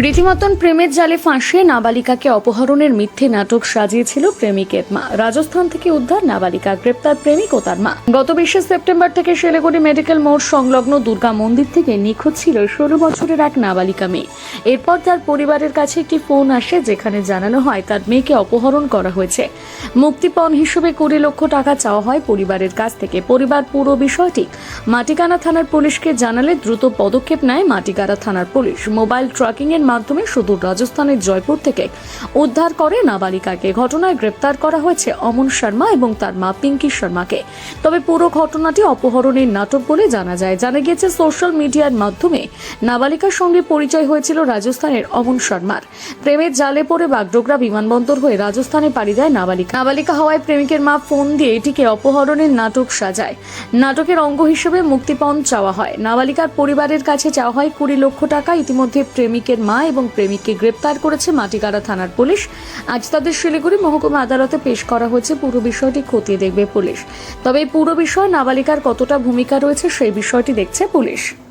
রীতিমতন প্রেমের জালে ফাঁসিয়ে নাবালিকাকে অপহরণের মিথ্যে নাটক সাজিয়েছিল প্রেমিকের মা। রাজস্থান থেকে উদ্ধার নাবালিকা, গ্রেপ্তার প্রেমিক ও তার মা। গত বিশে সেপ্টেম্বর থেকে শিলিগুড়ি মেডিকেল মোড় সংলগ্ন দুর্গা মন্দির থেকে নিখোঁজ ছিল ষোলো বছরের এক নাবালিকা মেয়ে। এরপর তার পরিবারের কাছে একটি ফোন আসে যেখানে জানানো হয় তার মেয়েকে অপহরণ করা হয়েছে। মুক্তিপণ হিসেবে কুড়ি লক্ষ টাকা চাওয়া হয় পরিবারের কাছ থেকে। পরিবার পুরো বিষয়টি মাটিকানা থানার পুলিশকে জানালে দ্রুত পদক্ষেপ নেয় মাটিকানা থানার পুলিশ। মোবাইল ট্র্যাকিং এর মাধ্যমে সুদূর রাজস্থানের জয়পুর থেকে উদ্ধার করে নাবালিকাকে। ঘটনায় গ্রেপ্তার করা হয়েছে অমন শর্মা এবং তার মা পিঙ্কি শর্মাকে। তবে পুরো ঘটনাটি অপহরণের নাটক বলে জানা যায়। জানা গিয়েছে, সোশ্যাল মিডিয়ার মাধ্যমে নাবালিকার সঙ্গে পরিচয় হয়েছিল রাজস্থানের অমন শর্মার। প্রেমের জালে পড়ে বাগডোগরা বিমানবন্দর হয়ে রাজস্থানে পাড়ি দেয় নাবালিকা। নাবালিকা হওয়ায় প্রেমিকের মা ফোন দিয়ে এটিকে অপহরণের নাটক সাজায়। নাটকের অঙ্গ হিসেবে মুক্তিপণ চাওয়া হয়। নাবালিকার পরিবারের কাছে চাওয়া হয় কুড়ি লক্ষ টাকা। ইতিমধ্যে প্রেমিকের মা এবং প্রেমিককে গ্রেপ্তার করেছে মাটিগাড়া থানার পুলিশ। আজ তাদের শিলিগুড়ি মহকুমা আদালতে পেশ করা হয়েছে পুরো বিষয়টি খতিয়ে দেখবে পুলিশ। তবে এই পুরো বিষয় নাবালিকার কতটা ভূমিকা রয়েছে সেই বিষয়টি দেখছে পুলিশ।